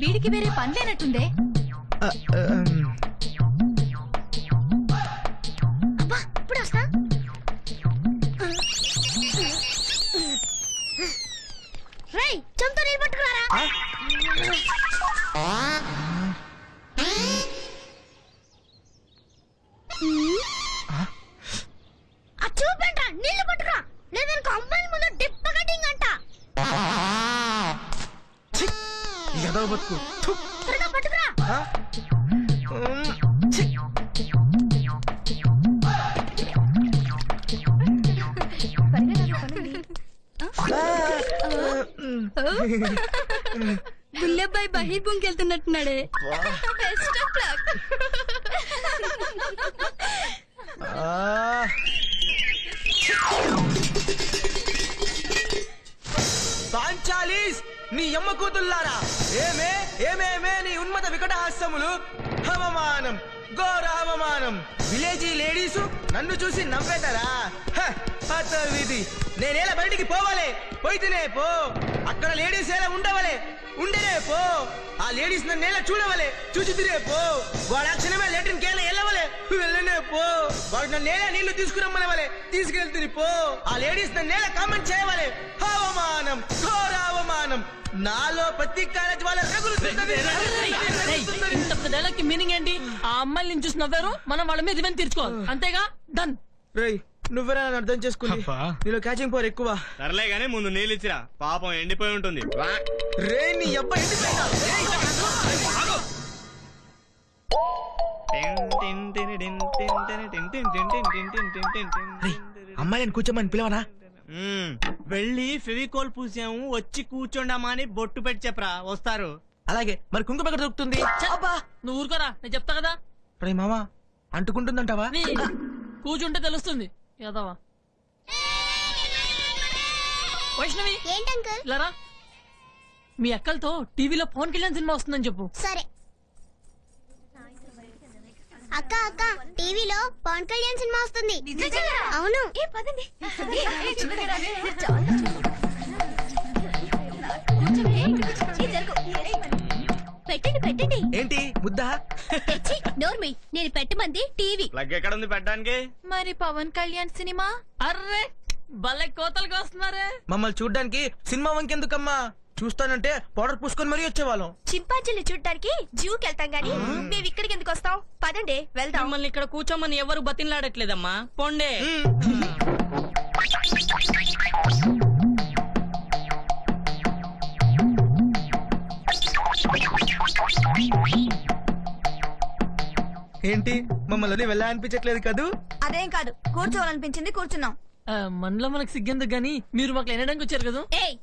వీడికి వేరే పని లేనట్టుందే అబ్బా ఇప్పుడు వస్తా. రై చెంతో నీళ్ళు పట్టుకురారా? ఆ చూపండ్రా నీళ్ళు పట్టుకురా లేదనుకో అమ్మాయిల ముందు డిప్ప కటింగ్ అంట ఛీ, ఈ ఎదవ బతుకు థు, త్వరగా పట్టుకురా. బుల్లెబ్బాయి బహిర్భూమికి వెళ్తున్నట్టున్నాడే బెస్ట్ ఆఫ్ లక్. పాంచాలీస్ నీ అమ్మ కూతుల్లారా ఏమే ఏమేమే నీ ఉన్మత వికటహాస్యములు? అవమానం ఘోర అవమానం. విలేజీ లేడీస్ నన్ను చూసి నవ్వేతారా? హ, నేనేలా బయటికి పోవాలే? పోయితేనే పో. అక్కడ లేడీస్ ఎలా ఉండవలే? ఉండలే పో. ఆ లేడీస్ నన్ను ఎలా చూడవలే? చూసి తిరే పో. వాడు ఆ క్షణమే లెట్రిన్ కేలా వెళ్ళవలే? వెళ్ళనే పో. వాడు నన్ను నేల నీళ్ళు తీసుకురమ్మనవలే? తీసుకెళ్తుని పో. ఆ లేడీస్ నన్ను నేల కామెంట్ చేయవలే? అవమానం ఘోర అవమానం. నాలో ప్రతి కాలేజ్ వాళ్ళ డైలాగ్ మీనింగ్ ఏంటి ఆ అమ్మాయిని నేను చూసి నవ్వారు మనం వాళ్ళ మీద ఇవన్నీ తీర్చుకోవాలి అంతేగా డన్ రేయ్ నువ్వేనా అర్థం చేసుకుంది అబ్బా. నీలో క్యాచింగ్ పవర్ ఎక్కువ సర్లే గానీ ముందు నీళ్ళు ఇచ్చిరా పాపం ఎండిపోయి ఉంటుంది రే నీ అబ్బాయి రేయ్, అమ్మాయిని కూర్చోమని పిలవనా. వెళ్ళి ఫెవికోల్ పూసాము వచ్చి కూర్చోండమా అని బొట్టు పెట్టి చెప్పరా వస్తారు. అలాగే మరి కుంకుమ ఎక్కడ దొరుకుతుంది? అబ్బా నువ్వు ఊరుకోరా నేను చెప్తా కదా. రే మామా అంటుకుంటుందంటావా? కూర్చుంటే తెలుస్తుంది. యాదవా. వైష్ణవి మీ అక్కలతో టీవీలో పవన్ కళ్యాణ్ సినిమా వస్తుందని చెప్పు. సరే. అక్క అక్క టీవీలో పవన్ కళ్యాణ్ సినిమా వస్తుంది. అవును. పెట్టండి పెట్టండి. ఏంటి? ముద్దా? నోర్మి నేను పెట్టమంది టీవీ. ప్లగ్ ఎక్కడ ఉంది పెట్టడానికి? మరి పవన్ కళ్యాణ్ సినిమా? అర్రే భలే కోతలకు వస్తున్నారే మమ్మల్ని చూడ్డానికి సినిమా వంకెందుకమ్మా? చూస్తానంటే పౌడర్ పూసుకొని మరీ వచ్చేవాళ్ళం. చింపాంజీని చూడటానికి జూకి వెళ్తాం గానీ మేము ఇక్కడికి ఎందుకు వస్తాం? పదండి వెళ్దాం. మిమ్మల్ని ఇక్కడ కూర్చోమని ఎవరు బతిన్లాడట్లేదమ్మా పొండే. ఏంటి? మమ్మల్ని వెళ్ళాలనిపించట్లేదు కదూ? అదేం కాదు కూర్చోవాలనిపించింది కూర్చున్నాం. మనలో మనకు సిగ్గెందుకు గానీ మీరు మాకు ఎనడానికి వచ్చారు కదా? ఏయ్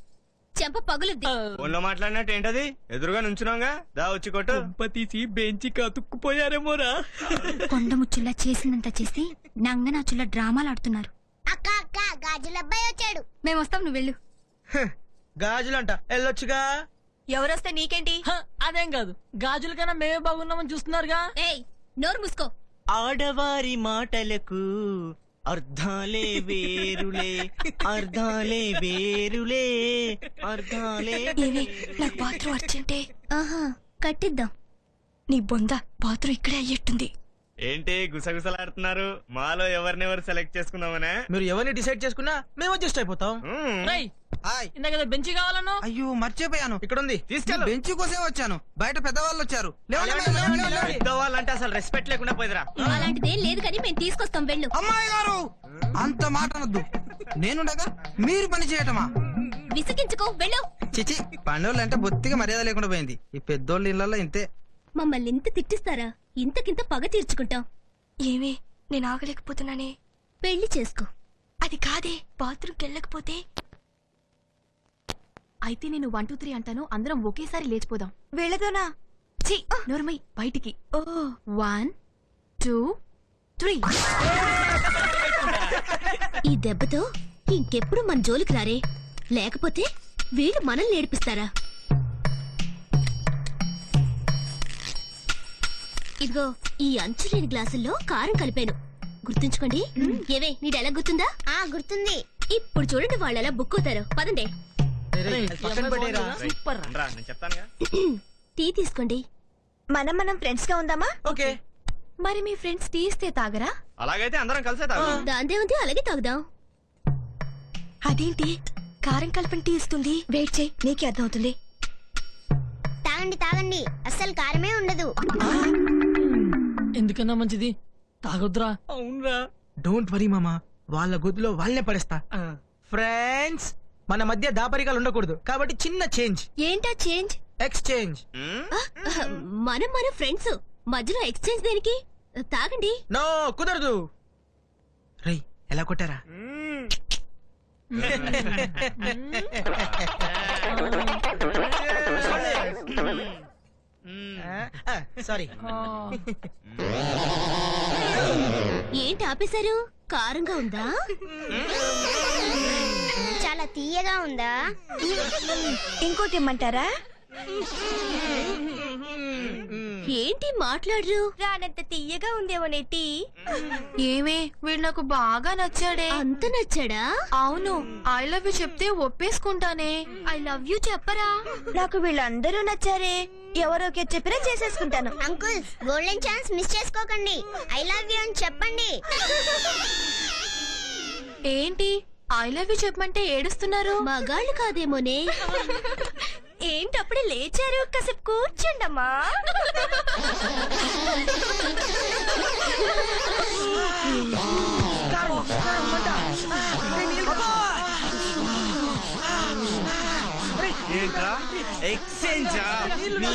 చెంప పగులుద్ది. ఫోన్లో మాట్లాడినట్టు ఏంటది? ఎదురుగా నుంచున్నాగా దా వచ్చి కొట్టు. తీసి బెంచి కతుక్కుపోయారేమోరా. కొండ ముచ్చుల్లా చేసినంత చేసి నంగనాచుల్లా డ్రామాలు ఆడుతున్నారు. అక్క అక్క గాజుల అబ్బాయి వచ్చాడు. మేము వస్తాం నువ్వు వెళ్ళు. హ, గాజులంట. వెళ్ళొచ్చుగా. ఎవరొస్తే నీకేంటి? హ, అదేం కాదు. గాజుల కన్నా మేమే బాగున్నామని చూస్తున్నారుగా. ఏయ్ నోరు మూసుకో. ఆడవారి మాటలకు అర్థాలే వేరులే అర్థాలే వేరులే అర్థాలే ఏవే నాకు బాత్రూమ్ అర్జెంటే? ఆహా కట్టిద్దాం. నీ బొంద బాత్రూమ్ ఇక్కడే అయ్యేట్టుంది. ఏంటి గుసగుసలాడుతున్నారు? మాలో ఎవరినెవరు సెలెక్ట్ చేసుకుందామనే? మీరు ఎవరిని డిసైడ్ చేసుకున్నా మేము అడ్జస్ట్ అయిపోతాం. మ్మ్. రై హాయ్. ఇందాక బెంచి కావాలన్నో? అయ్యో మర్చిపోయాను. ఇక్కడ ఉంది తీసుకెళ్ళు. బెంచ్ కోసమే వచ్చాను. బయట పెద్దవాళ్ళు వచ్చారు. పెద్దవాళ్ళంటే అసలు రెస్పెక్ట్ లేకుండా పోయిరా అలాంటిదేం లేదు కానీ మేము తీసుకొస్తాం వెళ్ళు. అమ్మాయి గారు! అంత మాట అనొద్దు. నేనుండగా మీరు పని చేయటమా? విసిగించుకో వెళ్ళు. చిచి పండుగలు అంటే బొత్తిగా మర్యాద లేకుండా పోయింది. ఈ పెద్దోళ్ళ ఇళ్ళలో ఇంతే. మమ్మల్ని ఇంత తిట్టిస్తారా? ఇంతకింత పగ తీర్చుకుంటాం. ఏవే నేను ఆగలేకపోతున్నానే? పెళ్ళి చేసుకో. అది కాదే బాత్రూమ్కి వెళ్ళకపోతే? అయితే నేను వన్ టూ త్రీ అంటాను అందరం ఒకేసారి లేచిపోదాం. వెళ్ళదోనా? ఛీ నోర్మై బయటికి. Oh one two three. ఈ దెబ్బతో ఇంకెప్పుడు మన జోలికి రారే? లేకపోతే వీళ్ళు మనల్ని ఏడిపిస్తారా? ఇదిగో ఈ అంచు లేని గ్లాసుల్లో కారం కలిపాను. గుర్తుంచుకోండి. ఏవే నీ డైలాగ్ గుర్తుందా? ఆ గుర్తుంది. ఇప్పుడు చూడండి వాళ్ళు ఎలా బుక్ అవుతారు. పదండి. సూపర్ టీ తీసుకోండి. మనం మనం ఫ్రెండ్స్గా ఉందామా? ఓకే. మరి మీ ఫ్రెండ్స్ టీ ఇస్తే తాగరా? అలాగైతే అందరం కలిసే తాగు దాందే ఉంది అలాగే తాగుదాం. అదేంటి? కారం కలిపిన టీ ఇస్తుంది. వెయిట్ చేయి నీకే అర్థం అవుతుంది తాగండి తాగండి. అస్సలు కారమే ఎందుకన్నా మంచిది. తాగొద్దురా. అవునరా. డోంట్ వరీ మామా. వాళ్ళ గొద్దులో వాళ్ళనే పడేస్తా. ఫ్రెండ్స్ మన మధ్య దాపరికాలు ఉండకూడదు. కాబట్టి చిన్న చేంజ్ ఏంటా చేంజ్ ఎక్స్చేంజ్ మనం మన ఫ్రెండ్స్ మధ్యలో ఎక్స్చేంజ్ దేనికి? తాగండి. నో కుదరదు. రై ఎలా కొట్టారా? సారీ. ఏంటి ఆపేశారు? కారంగా ఉందా? చాలా తీయగా ఉందా? ఇంకోటి ఇమ్మంటారా? ఏంటి మాట్లాడరు? రానంత తీయగా ఉందేమో టీ ఏమే వీడు నాకు బాగా నచ్చాడే. అంత నచ్చాడా? అవును ఐ లవ్ యూ చెప్తే ఒప్పేసుకుంటానే. ఐ లవ్ యూ చెప్పరా? నాకు వీళ్ళందరూ నచ్చారే. ఎవరోకే చెప్పినా చేసేసుకుంటాను. అంకుల్ గోల్డెన్ ఛాన్స్ మిస్ చేసుకోకండి. ఐ లవ్ యూ అని చెప్పండి. ఏంటి? ఐ లవ్ యూ చెప్పమంటే ఏడుస్తున్నారు? మగాళ్ళు కాదేమోనే. ఏంటి అప్పుడే లేచారు? కాసేపు కూర్చోండమ్మా. ఏంట్రా? ఎక్స్చేంజ్? నీ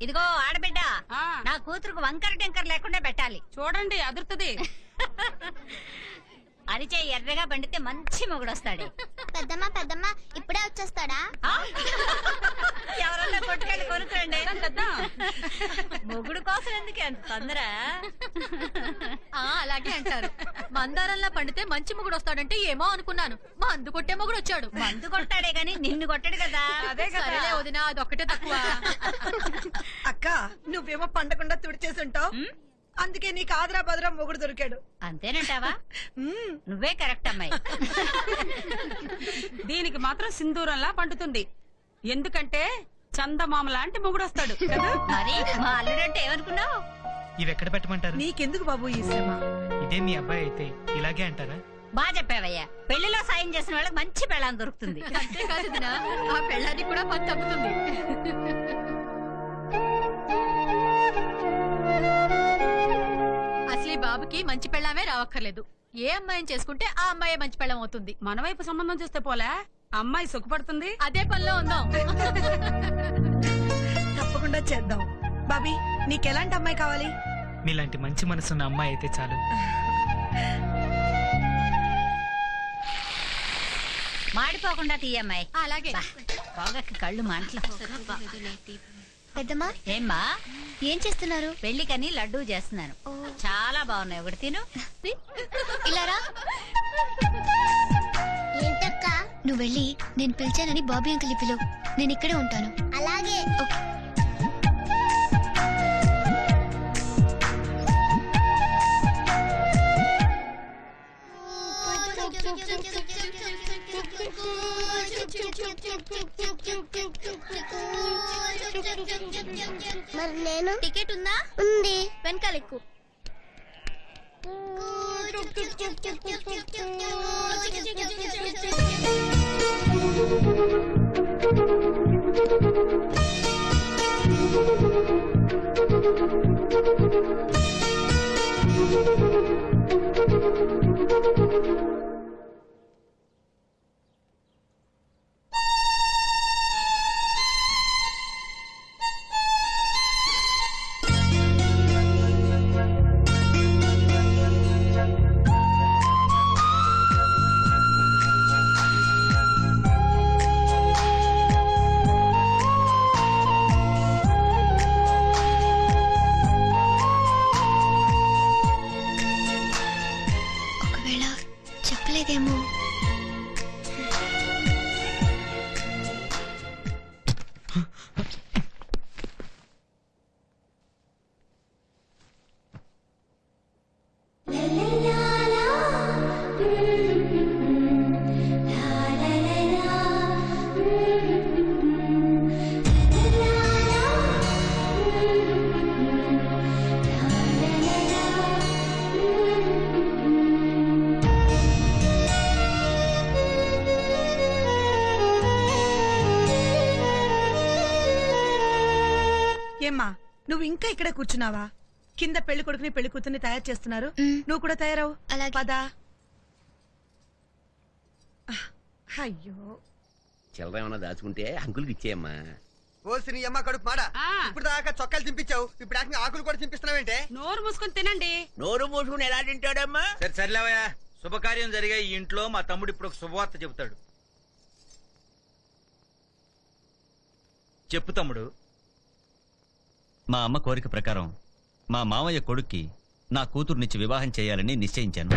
ఇదిగో ఆడబిడ్డ నా కూతురుకు వంకర టెంకర్ లేకుండా పెట్టాలి. చూడండి అదురుతుంది. అరిచే ఎర్రగా పండితే మంచి మొగుడొస్తాడు. పెద్దమ్మ పెద్దమ్మ ఇప్పుడే వచ్చేస్తాడా? ఆ? ఎవరన్నా కొట్టుకెళ్ళి కొనుక్కోండి. మొగుడు కోసం ఎందుకు ఎంత తొందర? అలాగే అంటారు. మందారంలా పండితే మంచి మొగుడు వస్తాడంటే ఏమో అనుకున్నాను. మా అందు కొట్టే మొగుడు వచ్చాడు మందు కొట్టాడే గాని నిన్ను కొట్టాడు కదా. అదే సరేలే వదినా అదొక్కటే తక్కువ. అక్క నువ్వేమో పండకుండా తుడిచేసుంటావు అందుకే నీకు ఆదరా బదరా మొగుడు దొరికాడు. అంతేనంటావా? నువ్వే కరెక్ట్ అమ్మాయి. దీనికి మాత్రం సింధూరంలా పండుతుంది. ఎందుకంటే చందమామ లాంటి మొగుడొస్తాడు. కదా? మరి మా అల్లుడంటే ఏమనుకున్నావు? ఇవి ఎక్కడ పెట్టమంటారు? నీకెందుకు బాబు ఈ శ్రమ? ఇదే మీ అబ్బాయి అయితే ఇలాగే అంటారా? బాగా చెప్పావయ్యా. పెళ్ళిలో సాయం చేసిన వాళ్ళకి మంచి పెళ్ళాం దొరుకుతుంది. అంతేకాదు ఆ పెళ్ళానికి కూడా పని తగ్గుతుంది బాబుకి మంచి పెళ్ళామే రావక్కర్లేదు. ఏ అమ్మాయిని చేసుకుంటే ఆ అమ్మాయి మంచి పెళ్ళం అవుతుంది. మన వైపు సంబంధం చూస్తే పోలే? అమ్మాయి సుఖపడుతుంది? అదే పనిలో ఉందాం. తప్పకుండా చేద్దాం. బాబీ నీకెలాంటి అమ్మాయి కావాలి? మీలాంటి మంచి మనసున్న అమ్మాయి అయితే చాలు. మాడిపోకుండా తీయమ్మాయి అలాగే. పొగకి కళ్ళు మంటలు. పెద్దమ్మ? ఏమ్మా? ఏం చేస్తున్నారు? పెళ్ళికని లడ్డూ చేస్తున్నాను. చాలా బాగున్నాయి. ఒకటి తిను. ఇలారా ఏంటక్క? నువ్వు వెళ్ళి నేను పిలిచానని బాబీ అంకుల్ పిలువు నేను ఇక్కడే ఉంటాను. అలాగే. మరి నేను? టికెట్ нет, нет, нет. ఏమ్మా నువ్వు ఇంకా ఇక్కడ కూర్చున్నావా? కింద పెళ్ళి కొడుకుని పెళ్ళి కూతుర్ని తయారు చేస్తున్నారు. నువ్వు కూడా తయారవు. అలాగే. పదా. అయ్యో. చిల్లర ఏమన్నా దాచుకుంటే అంకుల్కి ఇచ్చేయమ్మా. ఓసి నీ అమ్మ కడుపు మాడ? ఆ. ఇప్పుడు దాకా చొక్కాలు చింపించావు. ఇప్పుడు ఆకులు కూడా చింపిస్తున్నావేంటే? నోరు మూసుకొని తినండి. నోరు మూసుకుని ఎలా తింటాడమ్మా? సరే సర్లేవయ్యా. శుభకార్యం జరిగే ఈ ఇంట్లో మా తమ్ముడు ఇప్పుడు ఒక శుభవార్త చెబుతాడు. చెప్పు తమ్ముడు. మా అమ్మ కోరిక ప్రకారం మా మామయ్య కొడుక్కి నా కూతుర్నిచ్చి వివాహం చేయాలని నిశ్చయించాను.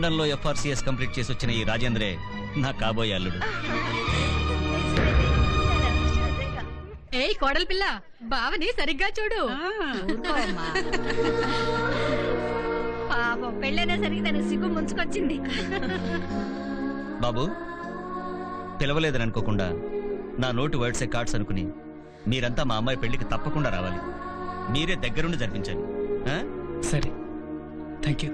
లండన్లో ఎఫ్ఆర్సీఎస్ కంప్లీట్ చేసి వచ్చిన ఈ రాజేంద్రే నా కాబోయే అల్లుడు. ఏయ్ కోడలి పిల్ల బావని సరిగ్గా చూడు. పాపం పెళ్ళైనా సరికి తన సిగ్గు ముంచుకొచ్చింది. బాబు పిలవలేదని అనుకోకుండా నా నోటు వర్డ్సే కార్డ్స్ అనుకుని మీరంతా మా అమ్మాయి పెళ్ళికి తప్పకుండా రావాలి. మీరే దగ్గరుండి జరిపించాలి. ఆ? సరే. Thank you